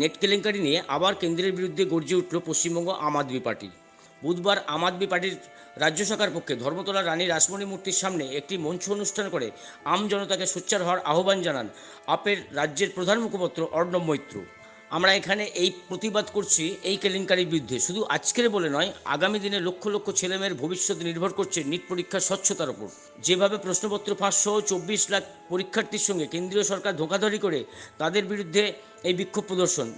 Net কেলেঙ্কারি নিয়ে আবার কেন্দ্রের বিরুদ্ধে গর্জে উঠল পশ্চিমবঙ্গ আম আদমি পার্টি। বুধবার আম আদমি পার্টির রাজ্য শাখার পক্ষে ধর্মতলা রানী রাসমণি মূর্তির সামনে একটি মঞ্চ অনুষ্ঠান করে আম জনতাকে সোচ্চার হওয়ার আহ্বান জানান আপের রাজ্যের প্রধান মুখপাত্র অর্ণব মৈত্র। আমরা এখানে এই প্রতিবাদ করছি এই কেলেঙ্কারির বিরুদ্ধে। শুধু আজকের বলে নয়, আগামী দিনে লক্ষ লক্ষ ছেলেমেয়ের ভবিষ্যৎ নির্ভর করছে নিট পরীক্ষার স্বচ্ছতার ওপর। যেভাবে প্রশ্নপত্র ফাঁস সহ চব্বিশ লাখ পরীক্ষার্থীর সঙ্গে কেন্দ্রীয় সরকার ধোঁকাধড়ি করে তাদের বিরুদ্ধে এই বিক্ষোভ প্রদর্শন।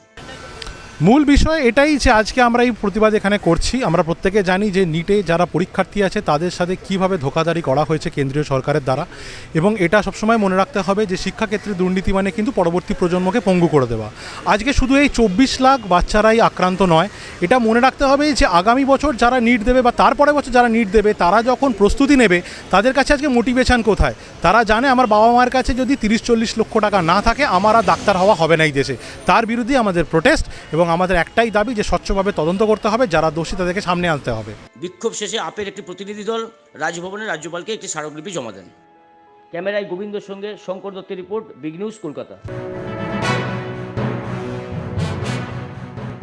মূল বিষয় এটাই যে আজকে আমরা এই প্রতিবাদ এখানে করছি। আমরা প্রত্যেকে জানি যে নিটে যারা পরীক্ষার্থী আছে, তাদের সাথে কীভাবে ধোকাধারি করা হয়েছে কেন্দ্রীয় সরকারের দ্বারা এবং এটা সবসময় মনে রাখতে হবে যে শিক্ষাক্ষেত্রে দুর্নীতি মানে কিন্তু পরবর্তী প্রজন্মকে পঙ্গু করে দেওয়া। আজকে শুধু এই চব্বিশ লাখ বাচ্চারাই আক্রান্ত নয়, এটা মনে রাখতে হবে যে আগামী বছর যারা নিট দেবে বা তারপরে বছর যারা নিট দেবে, তারা যখন প্রস্তুতি নেবে, তাদের কাছে আজকে মোটিভেশন কোথায়? তারা জানে আমার বাবা মায়ের কাছে যদি তিরিশ চল্লিশ লক্ষ টাকা না থাকে, আমার আর ডাক্তার হওয়া হবে না এই দেশে। তার বিরুদ্ধে আমাদের প্রোটেস্ট এবং আমাদের একটাই দাবি যে স্বচ্ছভাবে তদন্ত করতে হবে যারা দোষী তাদেরকে সামনে আনতে হবে। বিক্ষোভ শেষে আপের একটি প্রতিনিধি দল রাজভবনে রাজ্যপালকে একটি স্মারকলিপি জমা দেন। ক্যামেরায় গোবিন্দর সঙ্গে শঙ্কর দত্তের রিপোর্ট বিগ নিউজ কলকাতা।